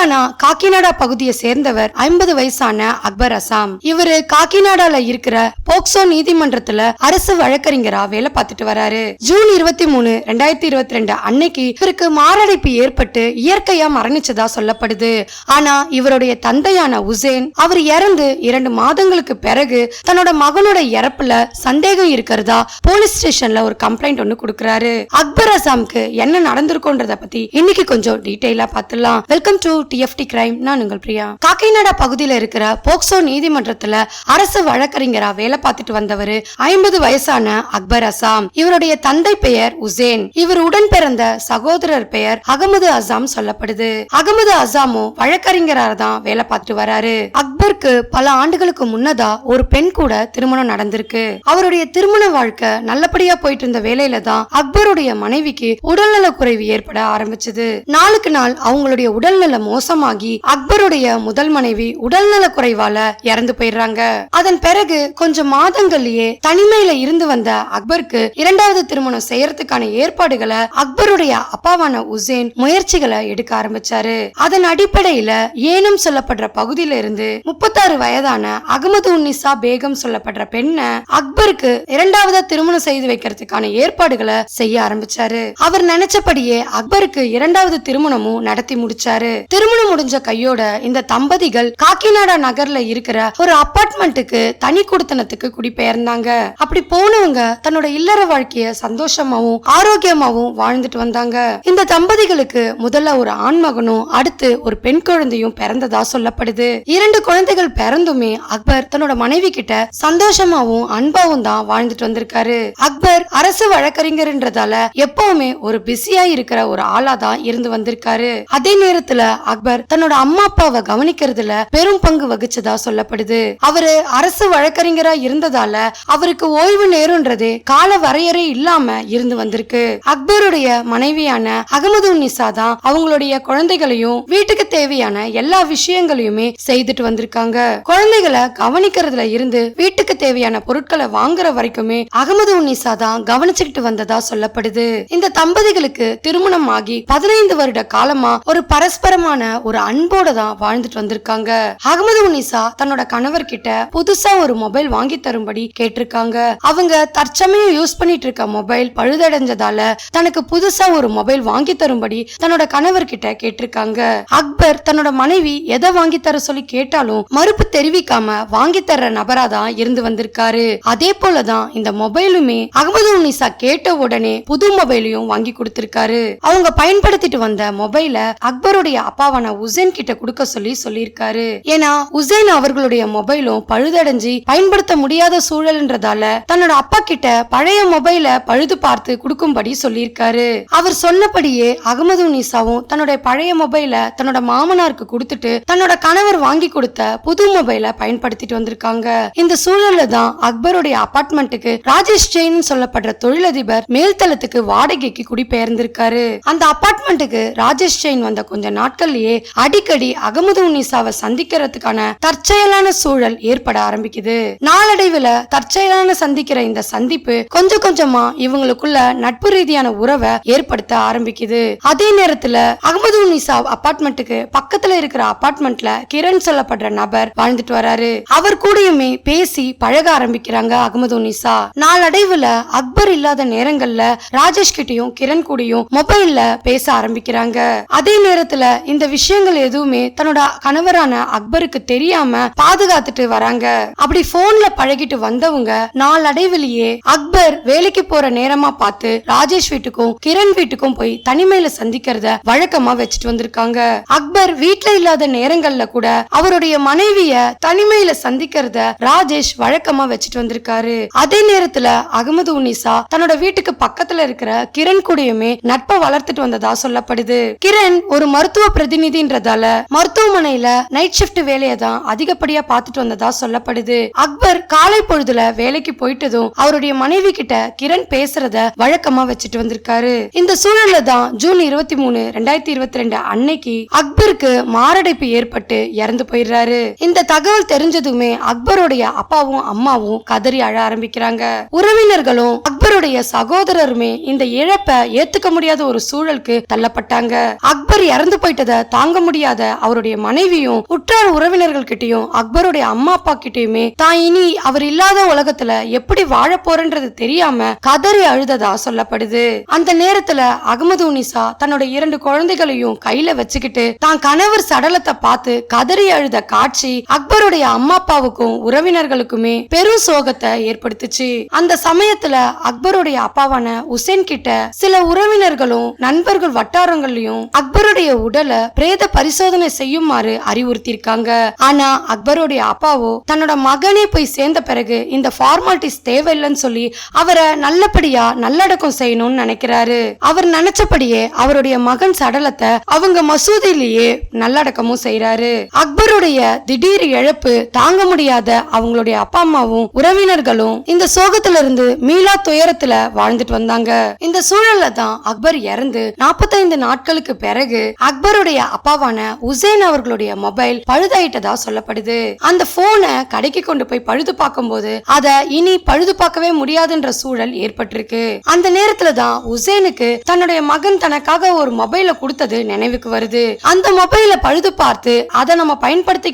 தெலுங்கானா காக்கிநாடா பகுதியை சேர்ந்தவர் ஐம்பது வயசான அக்பர் அசாம். இவரு காக்கிநாடால இருக்கிற போக்சோ நீதிமன்றத்துல அரசு வழக்கறிஞரா வேலை பார்த்துட்டு வராரு. ஜூன் இருபத்தி மூணு ரெண்டாயிரத்தி இருபத்தி ரெண்டு அன்னைக்கு இவருக்கு மாரடைப்பு ஏற்பட்டு இயற்கையா மரணிச்சதா சொல்லப்படுது. ஆனா இவருடைய தந்தையான உசேன் அவர் இறந்து இரண்டு மாதங்களுக்கு பிறகு தன்னோட மகனோட இறப்புல சந்தேகம் இருக்கிறதா போலீஸ் ஸ்டேஷன்ல ஒரு கம்ப்ளைண்ட் ஒண்ணு கொடுக்கறாரு. அக்பர் அசாம்க்கு என்ன நடந்திருக்கோன்றத பத்தி இன்னைக்கு கொஞ்சம் டீட்டெயிலா பார்த்துலாம் வெல்கம் டு டிஎஃப்டி கிரைம் நான் உங்கள் பிரியா? காக்கைநாடா பகுதியில் இருக்கிற போக்சோ நீதிமன்றத்துல அரசு வழக்கறிஞரா வேலை பார்த்துட்டு வந்தவர் ஐம்பது வயசான அக்பர் அசாம். இவருடைய தந்தை பெயர் உசேன். இவர் உடன் பிறந்த சகோதரர் பெயர் அகமது அசாம் சொல்லப்படுது. அகமது அசாமும் வழக்கறிஞரா தான் வேலை பார்த்துட்டு வராரு. அப்பருக்கு பல ஆண்டுகளுக்கு முன்னதா ஒரு பெண் கூட திருமணம் நடந்திருக்கு. அவருடைய திருமண வாழ்க்கை நல்லபடியா போயிட்டு இருந்த வேலையில தான் அக்பருடைய மனைவிக்கு உடல்நல குறைவு ஏற்பட ஆரம்பிச்சது. நாளுக்கு நாள் அவங்களுடைய உடல்நல மோசமாகி அக்பருடைய முதல் மனைவி உடல்நல குறைவால இறந்து போயிடுறாங்க. அதன் பிறகு கொஞ்சம் மாதங்கள்லயே தனிமையில இருந்து வந்த அக்பருக்கு இரண்டாவது திருமணம் செய்யறதுக்கான ஏற்பாடுகளை அக்பருடைய அப்பாவான உசேன் முயற்சிகளை எடுக்க ஆரம்பிச்சாரு. அதன் அடிப்படையில ஏனும் சொல்லப்படுற பகுதியில இருந்து முப்பத்தாறு வயதான அகமது உன்னிசா பேகம் சொல்லப்படுற பெண்ணை அக்பருக்கு இரண்டாவதா திருமணம் செய்து வைக்கிறதுக்கான ஏற்பாடுகளை செய்ய ஆரம்பிச்சாரு. அவர் நினைச்சபடியே அக்பருக்கு இரண்டாவது திருமணமும் நடத்தி முடிச்சாரு. திருமணம் முடிஞ்ச கையோட இந்த தம்பதிகள் காக்கிநாடா நகர்ல இருக்கிற ஒரு அபார்ட்மெண்ட்டுக்கு தனி குடுத்தனத்துக்கு குடிபெயர்ந்தாங்க. அப்படி போனவங்க தன்னோட இல்லற வாழ்க்கைய சந்தோஷமாவும் ஆரோக்கியமாவும் வாழ்ந்துட்டு வந்தாங்க. இந்த தம்பதிகளுக்கு முதல்ல ஒரு ஆண் மகனும் அடுத்து ஒரு பெண் குழந்தையும் பிறந்ததா சொல்லப்படுது. இரண்டு குழந்தைகள் பிறந்துமே அக்பர் தன்னோட மனைவி கிட்ட சந்தோஷமாவும் அன்பாவும் தான் வாழ்ந்துட்டு வந்திருக்காரு. அக்பர் அரசு வழக்கறிஞர்ன்றதால எப்பவுமே ஒரு பிஸியா இருக்கிற ஒரு ஆளா தான் இருந்து வந்திருக்காரு. அதே நேரத்துல அக்பர் தன்னோட அம்மா அப்பாவை கவனிக்கிறதுல பெரும் பங்கு வகிச்சதா சொல்லப்படுது. அவரு அரசு வழக்கறிஞரா இருந்ததால அவருக்கு ஓய்வு நேரம்ன்றது கால வரையறை இல்லாம இருந்து வந்திருக்கு. அக்பருடைய மனைவியான அகமது உன்னிசா தான் அவங்களுடைய குழந்தைகளையும் வீட்டுக்கு தேவையான எல்லா விஷயங்களையுமே செய்துட்டு வந்திருக்கு இருக்காங்க. குழந்தைகளை கவனிக்கிறதுல இருந்து வீட்டுக்கு தேவையான பொருட்களை வாங்குற வரைக்குமே அகமது உன்னிசா தான் கவனிச்சுக்கிட்டு வந்ததா சொல்லப்படுது. இந்த தம்பதிகளுக்கு திருமணம் ஆகி பதினைந்து வருட காலமா ஒரு பரஸ்பரமான ஒரு அன்போட தான் வாழ்ந்துட்டு வந்திருக்காங்க. அகமது உன்னிசா தன்னோட கணவர் கிட்ட புதுசா ஒரு மொபைல் வாங்கி தரும்படி கேட்டிருக்காங்க. அவங்க தற்சமயம் யூஸ் பண்ணிட்டு இருக்க மொபைல் பழுதடைஞ்சதால தனக்கு புதுசா ஒரு மொபைல் வாங்கி தரும்படி தன்னோட கணவர் கிட்ட கேட்டிருக்காங்க. அக்பர் தன்னோட மனைவி எதை வாங்கி தர சொல்லி கேட்டாலும் மறுப்பு தெரிவிக்காம வாங்கி தர்ற நபரா தான் இருந்து வந்திருக்காரு. அதே போலதான் இந்த மொபைலுமே அகமது உன்னிசா கேட்ட உடனே புது மொபைலையும் வாங்கி கொடுத்திருக்காரு. அவங்க பயன்படுத்திட்டு வந்த மொபைல அக்பருடைய அப்பாவான உசேன் கிட்ட கொடுக்க சொல்லி சொல்லியிருக்காரு. ஏன்னா உசேன் அவர்களுடைய மொபைலும் பழுதடைஞ்சு பயன்படுத்த முடியாத சூழல்ன்றதால தன்னோட அப்பா கிட்ட பழைய மொபைல பழுது பார்த்து கொடுக்கும்படி சொல்லியிருக்காரு. அவர் சொன்னபடியே அகமது உன்னிசாவும் தன்னுடைய பழைய மொபைல தன்னோட மாமனாருக்கு கொடுத்துட்டு தன்னோட கணவர் வாங்கி கொடுத்த புது மொபைலை பயன்படுத்திட்டு வந்திருக்காங்க. இந்த சூழல்ல தான் அக்பருடைய அபார்ட்மெண்ட்டுக்கு ராஜேஷ் ஜெயின் சொல்லப்படுற தொழிலதிபர் மேல்தளத்துக்கு வாடகைக்கு குடிபெயர்ந்திருக்காரு. அந்த அபார்ட்மெண்ட்டுக்கு ராஜேஷ் ஜெயின் வந்த கொஞ்ச நாட்கள்லயே அடிக்கடி அகமது உன்னிசாவை சந்திக்கிறதுக்கான தற்செயலான சூழல் ஏற்பட ஆரம்பிக்குது. நாளடைவுல தற்செயலான சந்திக்கிற இந்த சந்திப்பு கொஞ்சம் கொஞ்சமா இவங்களுக்குள்ள நட்பு ரீதியான உறவை ஏற்படுத்த ஆரம்பிக்குது. அதே நேரத்துல அகமது உன்னிசா அபார்ட்மெண்ட்டுக்கு பக்கத்துல இருக்கிற அபார்ட்மெண்ட்ல கிரண் சொல்லப்படுற நபர் வாழ்ந்துட்டு வராரு. அவர் கூடயுமே பேசி பழக ஆரம்பிக்கிறாங்க அகமது உன்னிசா நாளடைவுல அக்பர் இல்லாத நேரங்கள்ல ராஜேஷ் கிட்டயும் கிரண் கூடயும் மொபைல்ல பேச ஆரம்பிக்கிறாங்க. அதே நேரத்துல இந்த விஷயங்கள் எதுவுமே தன்னோட கணவரான அக்பருக்கு தெரியாம பாதுகாத்துட்டு வராங்க. அப்படி போன்ல பழகிட்டு வந்தவங்க நாளடைவிலேயே அக்பர் வேலைக்கு போற நேரமா பார்த்து ராஜேஷ் வீட்டுக்கும் கிரண் வீட்டுக்கும் போய் தனிமையில சந்திக்கிறத வழக்கமா வச்சுட்டு வந்திருக்காங்க. அக்பர் வீட்டுல இல்லாத நேரங்கள்ல கூட அவருடைய மனைவிய தனிமையில சந்திக்கிறத ராஜேஷ் வழக்கமா வச்சுட்டு வந்திருக்காரு. அதே நேரத்துல அகமது உன்னிசா தன்னோட வீட்டுக்கு பக்கத்துல இருக்கிற கிரண் கூடயுமே நட்பை வளர்த்துட்டு வந்ததா சொல்லப்படுது. கிரண் ஒரு மருத்துவ பிரதிநிதின்றதால மருத்துவமனையில நைட் ஷிஃப்ட் வேலையை தான் அதிகப்படியா பார்த்துட்டு வந்ததா சொல்லப்படுது. அக்பர் காலை பொழுதுல வேலைக்கு போயிட்டதும் அவருடைய மனைவி கிட்ட கிரண் பேசுறத வழக்கமா வச்சுட்டு வந்திருக்காரு. இந்த சூழல்ல தான் ஜூன் இருபத்தி மூணு ரெண்டாயிரத்தி இருபத்தி ரெண்டு அன்னைக்கு அக்பருக்கு மாரடைப்பு ஏற்பட்டு இறந்து போயிடுறாரு. இந்த தகவல் தெரிஞ்சதுமே அக்பருடைய அப்பாவும் அம்மாவும் கதறி அழ ஆரம்பிக்கிறாங்க. உறவினர்களும் அக்பருடைய சகோதரருமே இந்த இழப்பை ஏத்துக்க முடியாத ஒரு சூழலுக்கு தள்ளப்பட்டாங்க. அக்பர் இறந்து போயிட்டதை தாங்க முடியாத அவருடைய மனைவியும் உற்றார் உறவினர்கள் கிட்டயும் அக்பருடைய அம்மா அப்பா கிட்டயுமே தான் இனி அவர் இல்லாத உலகத்துல எப்படி வாழ போறன்றது தெரியாம கதறி அழுததா சொல்லப்படுது. அந்த நேரத்துல அகமது உனிசா தன்னோட இரண்டு குழந்தைகளையும் கையில வச்சுக்கிட்டு தான் கணவர் சடலத்தை பார்த்து கதறி அழுத காட்டு காட்சி அக்பருடைய அம்மா அப்பாவுக்கும் உறவினர்களுக்குமே பெரும் சோகத்தை ஏற்படுத்துச்சு. அந்த சமயத்துல அக்பருடைய அப்பாவான உசேன் கிட்ட சில உறவினர்களும் நண்பர்கள் வட்டாரங்களையும் அக்பருடைய உடலை பிரேத பரிசோதனை செய்யுமாறு அறிவுறுத்தியிருக்காங்க. ஆனா அக்பருடைய அப்பாவோ தன்னோட மகனே போய் சேர்ந்த பிறகு இந்த ஃபார்மாலிட்டிஸ் தேவையில்லைன்னு சொல்லி அவரை நல்லபடியா நல்லடக்கம் செய்யணும்னு நினைக்கிறாரு. அவர் நினைச்சபடியே அவருடைய மகன் சடலத்தை அவங்க மசூதியிலேயே நல்லடக்கமும் செய்யறாரு அக்பருடைய திடீர் இழப்பு தாங்க முடியாத அவங்களுடைய அப்பா அம்மாவும் உறவினர்களும் இந்த சோகத்துல இருந்து மீளா துயரத்துல வாழ்ந்துட்டு வந்தாங்க. இந்த சூழல்ல தான் அக்பர் இறந்து 45 நாட்களுக்கு பிறகு அக்பருடைய அப்பாவான உசேன் அவர்களுடைய மொபைல் பழுதாயிட்டதா சொல்லப்படுது. அந்த போனை கடைக்கு கொண்டு போய் பழுது பார்க்கும் போது அத இனி பழுது பார்க்கவே முடியாதுன்ற சூழல் ஏற்பட்டிருக்கு. அந்த நேரத்துல தான் உசேனுக்கு தன்னுடைய மகன் தனக்காக ஒரு மொபைல கொடுத்தது நினைவுக்கு வருது. அந்த மொபைல பழுது பார்த்து அதை நம்ம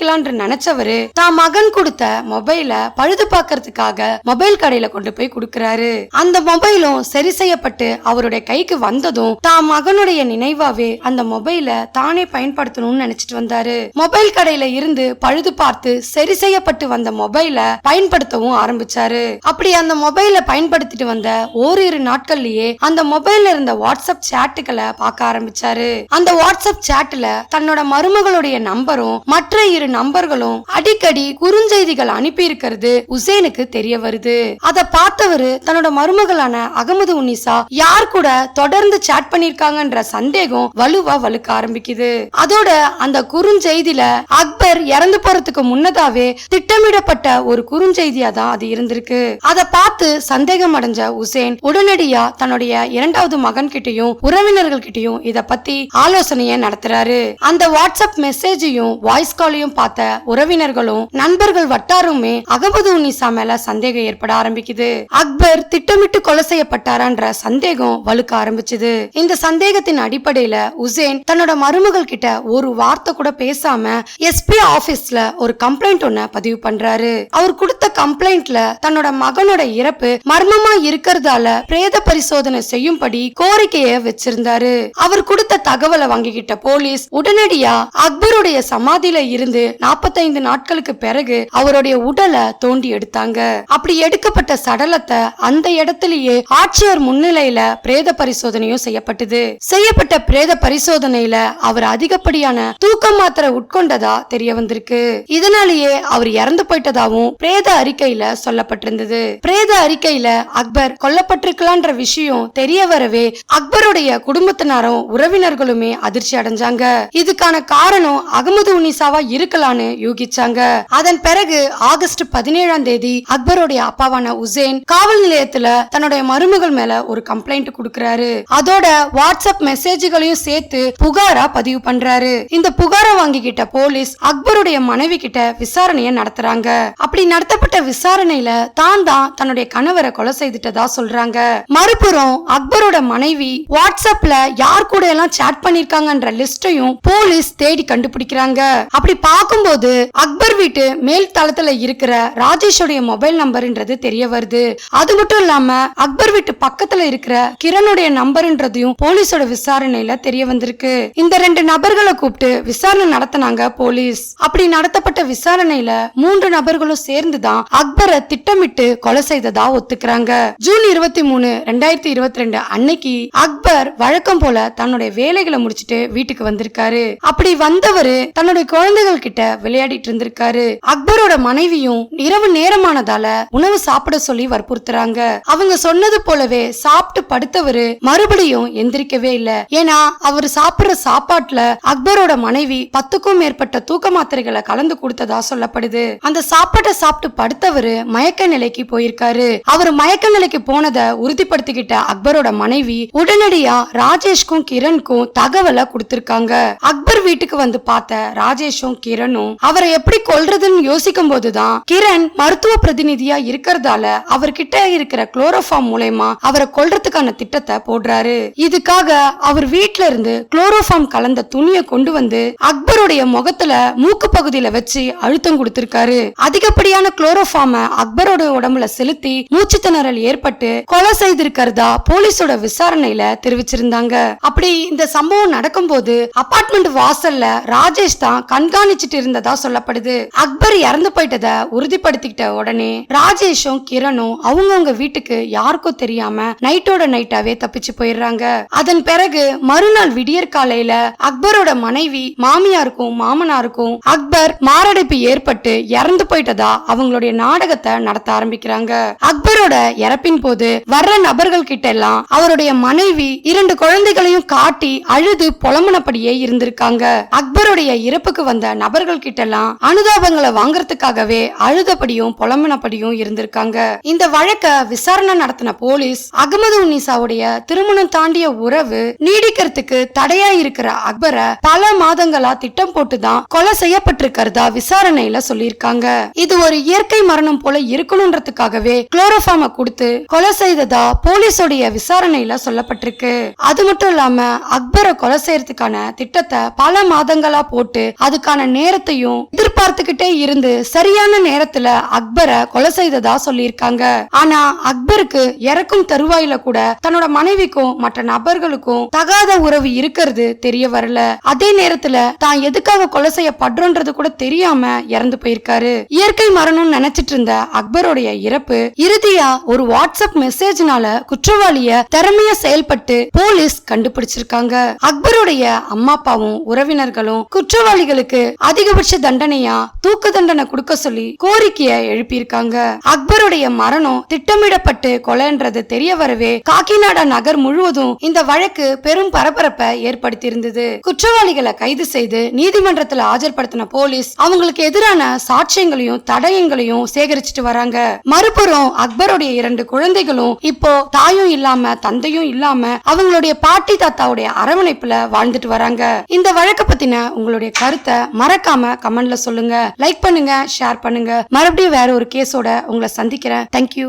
வாங்கிக்கலாம்னு நினைச்சவரு தான் மகன் கொடுத்த மொபைல பழுது பாக்குறதுக்காக மொபைல் கடையில கொண்டு போய் கொடுக்கறாரு. அந்த மொபைலும் சரி செய்யப்பட்டு அவருடைய கைக்கு வந்ததும் தான் மகனுடைய நினைவாவே அந்த மொபைல தானே பயன்படுத்தணும்னு நினைச்சிட்டு வந்தாரு. மொபைல் கடையில இருந்து பழுது பார்த்து சரி செய்யப்பட்டு வந்த மொபைல பயன்படுத்தவும் ஆரம்பிச்சாரு. அப்படி அந்த மொபைல பயன்படுத்திட்டு வந்த ஓரிரு நாட்கள்லயே அந்த மொபைல்ல இருந்த வாட்ஸ்அப் சேட்டுகளை பார்க்க ஆரம்பிச்சாரு. அந்த வாட்ஸ்அப் சேட்ல தன்னோட மருமகளுடைய நம்பரும் மற்ற இரு நம்பர்களும் அடிக்கடி குறுஞ்செய்திகள் அனுப்பி இருக்கிறது உசேனுக்கு தெரிய வருது. அத பார்த்தவரு தன்னோட மருமகளான அகமது உன்னிசா யார் கூட தொடர்ந்து சாட் பண்ணிருக்காங்கன்ற சந்தேகம் வலுவா வலுக்க ஆரம்பிக்குது. அதோட அந்த குறுஞ்செய்தியில அக்பர் இறந்து போறதுக்கு முன்னதாவே திட்டமிடப்பட்ட ஒரு குறுஞ்செய்தியா தான் அது இருந்திருக்கு. அத பார்த்து சந்தேகம் அடைஞ்ச உசேன் உடனடியா தன்னுடைய இரண்டாவது மகன் கிட்டையும் உறவினர்கள் கிட்டையும் இத பத்தி ஆலோசனைய நடத்துறாரு. அந்த வாட்ஸ்அப் மெசேஜையும் வாய்ஸ் காலையும் பார்த்து பார்த்த உறவினர்களும் நண்பர்கள் வட்டாருமே அகமது உன்னிசா மேல சந்தேகம் ஏற்பட ஆரம்பிக்குது. அக்பர் திட்டமிட்டு கொலை செய்யப்பட்டாரான்ற சந்தேகம் வலுக்க ஆரம்பிச்சது. இந்த சந்தேகத்தின் அடிப்படையில உசேன் தன்னோட மருமகள் கிட்ட ஒரு வார்த்தை கூட பேசாம எஸ்பி ஆபீஸ்ல ஒரு கம்ப்ளைண்ட் ஒன்ன பதிவு பண்றாரு. அவர் கொடுத்த கம்ப்ளைண்ட்ல தன்னோட மகனோட இறப்பு மர்மமா இருக்கிறதால பிரேத பரிசோதனை செய்யும்படி கோரிக்கைய வச்சிருந்தாரு. அவர் கொடுத்த தகவலை வாங்கிக்கிட்ட போலீஸ் உடனடியா அக்பருடைய சமாதியில இருந்து 45 நாட்களுக்கு பிறகு அவருடைய உடலை தோண்டி எடுத்தாங்க. அப்படி எடுக்கப்பட்ட சடலத்தை அந்த இடத்திலேயே ஆட்சியர் முன்னிலையில பிரேத பரிசோதனையும் செய்யப்பட்டது. செய்யப்பட்ட பிரேத பரிசோதனையில அவர் அதிகப்படியான தூக்க மாத்திரை உட்கொண்டதா தெரிய வந்திருக்கு. இதனாலேயே அவர் இறந்து போயிட்டதாகவும் பிரேத அறிக்கையில சொல்லப்பட்டிருந்தது. பிரேத அறிக்கையில அக்பர் கொல்லப்பட்டிருக்கலான்ற விஷயம் தெரிய வரவே அக்பருடைய குடும்பத்தினரும் உறவினர்களுமே அதிர்ச்சி அடைஞ்சாங்க. இதுக்கான காரணம் அகமது உன்னிசாவா இருக்கலான்னு யூகிச்சாங்க. அதன் பிறகு ஆகஸ்ட் பதினேழாம் தேதி அக்பருடைய அப்பாவான உசேன் காவல் நிலையத்துல தன்னுடைய மருமகள் மேல ஒரு கம்ப்ளைண்ட் கொடுக்கறாரு. அதோட வாட்ஸ்அப் மெசேஜ்களையும் சேர்த்து புகாரா பதிவு பண்றாரு. இந்த புகாரை வாங்கிக்கிட்ட போலீஸ் அக்பருடைய மனைவி கிட்ட விசாரணைய நடத்துறாங்க. அப்படி நடத்தப்பட்ட விசாரணையில தான் தான் தன்னுடைய கணவரை கொலை செய்துட்டதா சொல்றாங்க. மறுபுறம் அக்பரோட மனைவி வாட்ஸ்அப்ல யார் கூட எல்லாம் சேட் பண்ணிருக்காங்கன்ற லிஸ்டையும் போலீஸ் தேடி கண்டுபிடிக்கிறாங்க. அப்படி பார்க்க பார்க்கும்போது அக்பர் வீட்டு மேல் தளத்துல இருக்கிற ராஜேஷோடைய மொபைல் நம்பர்ன்றது தெரிய வருது. அது மட்டும் இல்லாம அக்பர் வீட்டு பக்கத்துல இருக்கிற கிரணுடைய நம்பர்ன்றதையும் போலீஸோட விசாரணையில தெரிய வந்திருக்கு. இந்த ரெண்டு நபர்களை கூப்பிட்டு விசாரணை நடத்தினாங்க போலீஸ். அப்படி நடத்தப்பட்ட விசாரணையில மூன்று நபர்களும் சேர்ந்துதான் அக்பரை திட்டமிட்டு கொலை செய்ததா ஒத்துக்கிறாங்க. ஜூன் இருபத்தி மூணு ரெண்டாயிரத்தி இருபத்தி ரெண்டு அன்னைக்கு அக்பர் வழக்கம் போல தன்னுடைய வேலைகளை முடிச்சிட்டு வீட்டுக்கு வந்திருக்காரு. அப்படி வந்தவரு தன்னுடைய குழந்தைகள் கிட்ட விளையாடிட்டு இருந்திருக்காரு. அக்பரோட மனைவியும் இரவு நேரமானதால உணவு சாப்பிட சொல்லி வற்புறுத்துறாங்க. அவங்க சொன்னது போலவே சாப்பிட்டு படுத்தவரு மறுபடியும் எந்திரிக்கவே இல்ல. ஏன்னா அவர் சாப்பிடுற சாப்பாட்டுல அக்பரோட மனைவி பத்துக்கும் மேற்பட்ட தூக்க மாத்திரைகளை கலந்து கொடுத்ததா சொல்லப்படுது. அந்த சாப்பாட்டை சாப்பிட்டு படுத்தவரு மயக்க நிலைக்கு போயிருக்காரு. அவர் மயக்க நிலைக்கு போனதை உறுதிப்படுத்திக்கிட்ட அக்பரோட மனைவி உடனடியா ராஜேஷ்கும் கிரண்க்கும் தகவலை கொடுத்திருக்காங்க. அக்பர் வீட்டுக்கு வந்து பார்த்த ராஜேஷும் கிரண் கிரணும் அவரை எப்படி கொல்றதுன்னு யோசிக்கும் போதுதான் கிரண் மருத்துவ பிரதிநிதியா இருக்கிறதால அவர்கிட்ட இருக்கிற குளோரோஃபார்ம் மூலயமா அவரை கொல்றதுக்கான திட்டத்தை போடுறாரு. இதுக்காக அவர் வீட்ல இருந்து குளோரோஃபார்ம் கலந்த துணியை கொண்டு வந்து அக்பருடைய முகத்துல மூக்கு பகுதியில வச்சு அழுத்தம் கொடுத்திருக்காரு. அதிகப்படியான குளோரோஃபார்ம அக்பரோட உடம்புல செலுத்தி மூச்சு திணறல் ஏற்பட்டு கொலை செய்திருக்கிறதா போலீஸோட விசாரணையில தெரிவிச்சிருந்தாங்க. அப்படி இந்த சம்பவம் நடக்கும்போது அபார்ட்மெண்ட் வாசல்ல ராஜேஷ் தான் கண்காணிச்சுட்டு இருந்ததா சொல்லப்படுது. அக்பர் இறந்து போயிட்டத உறுதிப்படுத்திக்கிட்ட உடனே ராஜேஷும் கிரணும் அவங்கவுங்க வீட்டுக்கு யாருக்கும் தெரியாம நைட்டோட நைட்டாவே தப்பிச்சு போயிடுறாங்க. அதன் பிறகு மறுநாள் விடியற் காலையில அக்பரோட மனைவி மாமியாருக்கும் மாமனாருக்கும் அக்பர் மாரடைப்பு ஏற்பட்டு இறந்து போயிட்டதா அவங்களுடைய நாடகத்தை நடத்த ஆரம்பிக்கிறாங்க. அக்பரோட இறப்பின் போது வர்ற நபர்கள் கிட்ட எல்லாம் அவருடைய மனைவி இரண்டு குழந்தைகளையும் காட்டி அழுது புலம்புனபடியே இருந்திருக்காங்க. அக்பருடைய இறப்புக்கு வந்த நபர்கள் நண்பர்கள் கிட்டலாம் அனுதாபங்களை வாங்குறதுக்காகவே அழுதபடியும் புலம்பினபடியும் இருந்திருக்காங்க. இந்த வழக்க விசாரணை நடத்தின போலீஸ் அகமது உன்னிசாவுடைய திருமணம் தாண்டிய உறவு நீடிக்கிறதுக்கு தடையா இருக்கிற அக்பரை பல மாதங்களா திட்டம் போட்டுதான் கொலை செய்யப்பட்டிருக்கிறதா விசாரணையில சொல்லியிருக்காங்க. இது ஒரு இயற்கை மரணம் போல இருக்கணும்ன்றதுக்காகவே குளோரோஃபார்ம கொடுத்து கொலை செய்ததா போலீஸோடைய விசாரணையில சொல்லப்பட்டிருக்கு. அது மட்டும் இல்லாம அக்பரை கொலை செய்யறதுக்கான திட்டத்தை பல மாதங்களா போட்டு அதுக்கான நேர நேரத்தையும் எதிர்பார்த்துக்கிட்டே இருந்து சரியான நேரத்துல அக்பரை கொலை செய்ததா சொல்லியிருக்காங்க. ஆனா அக்பருக்கு இறக்கும் தருவாயில கூட தன்னோட மனைவிக்கும் மற்ற நபர்களுக்கும் தகாத உறவு இருக்கிறது தெரிய வரல. அதே நேரத்துல தான் எதுக்காக கொலை செய்யப்படுறோன்றது கூட தெரியாம இறந்து போயிருக்காரு. இயற்கை மரணம் நினைச்சிட்டு இருந்த அக்பருடைய இறப்பு இறுதியா ஒரு வாட்ஸ்அப் மெசேஜ்னால குற்றவாளிய திறமைய செயல்பட்டு போலீஸ் கண்டுபிடிச்சிருக்காங்க. அக்பருடைய அம்மா அப்பாவும் உறவினர்களும் குற்றவாளிகளுக்கு அதிக அதிகபட்ச தண்டனையா? தூக்கு தண்டனை கொடுக்க சொல்லி கோரிக்கைய எழுப்பியிருக்காங்க. அக்பருடைய மரணம் திட்டமிடப்பட்டு கொலைன்றது தெரிய வரவே காக்கிநாடா நகர் முழுவதும் இந்த வழக்கு பெரும் பரபரப்பை ஏற்படுத்தியிருந்தது. குற்றவாளிகளை கைது செய்து நீதிமன்றத்துல ஆஜர்படுத்தின போலீஸ் அவங்களுக்கு எதிரான சாட்சியங்களையும் தடயங்களையும் சேகரிச்சுட்டு வராங்க. மறுபுறம் அக்பருடைய இரண்டு குழந்தைகளும் இப்போ தாயும் இல்லாம தந்தையும் இல்லாம அவங்களுடைய பாட்டி தாத்தாவுடைய அரவணைப்புல வாழ்ந்துட்டு வராங்க. இந்த வழக்க பத்தின உங்களுடைய கருத்தை மறக்காம மறக்காம கமெண்ட்ல சொல்லுங்க. லைக் பண்ணுங்க ஷேர் பண்ணுங்க. மறுபடியும் வேற ஒரு கேஸோட உங்களை சந்திக்கிறேன். தேங்க்யூ